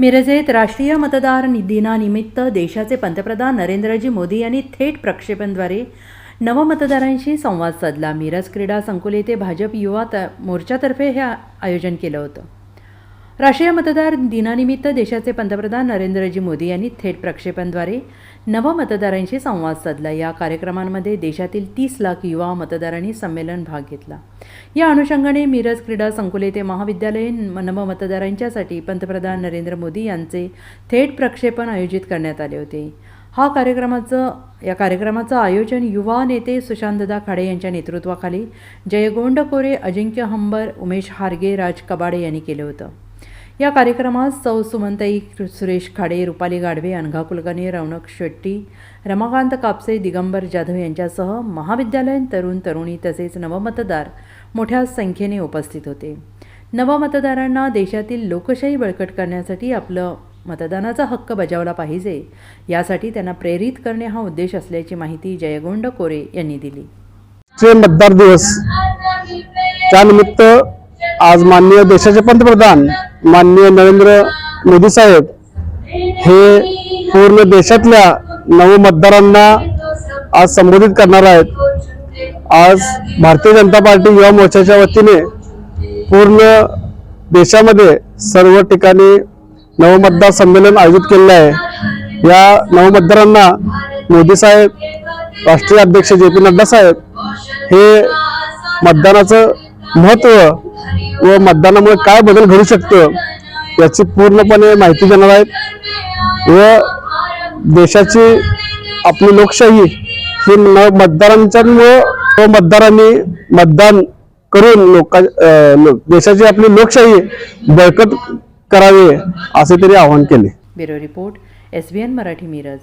मिरजेत राष्ट्रीय मतदार दिनानिमित्त देशाचे पंतप्रधान नरेंद्रजी मोदी यांनी थेट प्रक्षेपणद्वारे नवमतदारांशी संवाद साधला. मिरज क्रीडा संकुल येथे भाजप युवा त मोर्चातर्फे हे आयोजन केलं होतं. राष्ट्रीय मतदार दिनानिमित्त देशाचे पंतप्रधान नरेंद्रजी मोदी यांनी थेट प्रक्षेपणद्वारे नवमतदारांशी संवाद साधला. या कार्यक्रमांमध्ये देशातील तीस लाख युवा मतदारांनी संमेलन भाग घेतला. या अनुषंगाने मिरज क्रीडा संकुल येथे महाविद्यालयीन नवमतदारांच्यासाठी पंतप्रधान नरेंद्र मोदी यांचे थेट प्रक्षेपण आयोजित करण्यात आले होते. हा कार्यक्रमाचं या कार्यक्रमाचं आयोजन युवा नेते सुशांतदा खाडे यांच्या नेतृत्वाखाली जयगोंड कोरे अजिंक्य हंबर उमेश हारगे राज कबाडे यांनी केलं होतं. या कार्यक्रमात सौ सुमंताई सुरेश खाडे रुपाली गाडवे अनघा कुलकर्णी रौनक शेट्टी रमाकांत कापसे दिगंबर जाधव यांच्यासह महाविद्यालयीन तरुण तरुणी तसेच नवमतदार मोठ्या संख्येने उपस्थित होते. नवमतदारांना देशातील लोकशाही बळकट करण्यासाठी आपलं मतदानाचा हक्क बजावला पाहिजे यासाठी त्यांना प्रेरित करणे हा उद्देश असल्याची माहिती जयगोंड कोरे यांनी दिली. मतदार दिवस. त्यानिमित्त आज माननीय देशाचे पंतप्रधान माननीय नरेंद्र मोदी साहेब हे पूर्ण देशातल्या नवमतदारांना आज संबोधित करणार आहेत. आज भारतीय जनता पार्टी युवा मोर्चाच्या वतीने पूर्ण देशामध्ये सर्व ठिकाणी नवमतदार संमेलन आयोजित केलेलं आहे. या नवमतदारांना मोदी साहेब राष्ट्रीय अध्यक्ष जे पी नड्डा साहेब हे मतदानाचं महत्त्व व मतदानामुळे काय बदल घडू शकतं याची पूर्णपणे माहिती देणार आहेत. व देशाची आपली लोकशाही ही न मतदारांच्यामुळं व मतदारांनी मतदान करून लोका देशाची आपली लोकशाही बळकट करावी असे तरी आवाहन केले. Bureau report S B N Marathi Miraj.